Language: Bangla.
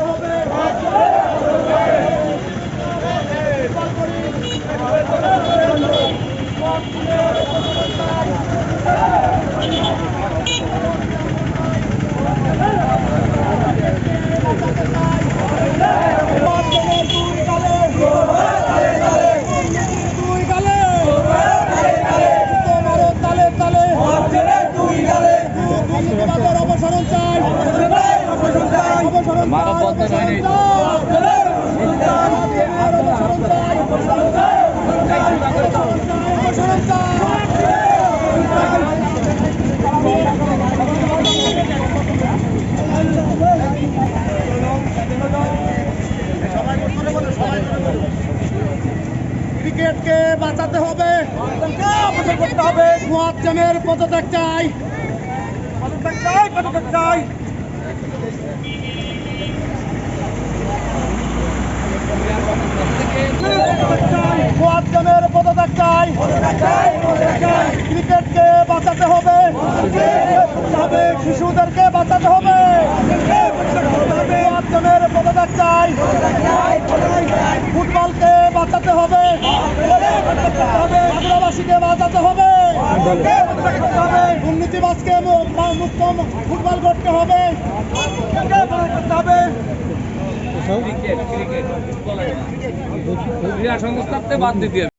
হবে। ক্রিকেটকে বাঁচাতে হবে। করতে হবে। মুয়াজ্জেমের পদত্যাগ চাই। পদত্যাগ চাই পদত্যাগ চাই মুয়াজ্জেমের পদত্যাগ চাই ক্রিকেটকে বাঁচাতে হবে। হবে শিশুদেরকে বাঁচাতে হবে। মুয়াজ্জেমের পদত্যাগ চাই। ফুটবলকে বাঁচাতে হবে। আদিবাসীকে বাঁচাতে হবে। দুর্নীতিবাজকে মুক্ত ফুটবল করতে হবে। ক্রিকেট ক্রিকেট ক্রীড়া সংস্থাতে বাদ দিতে হবে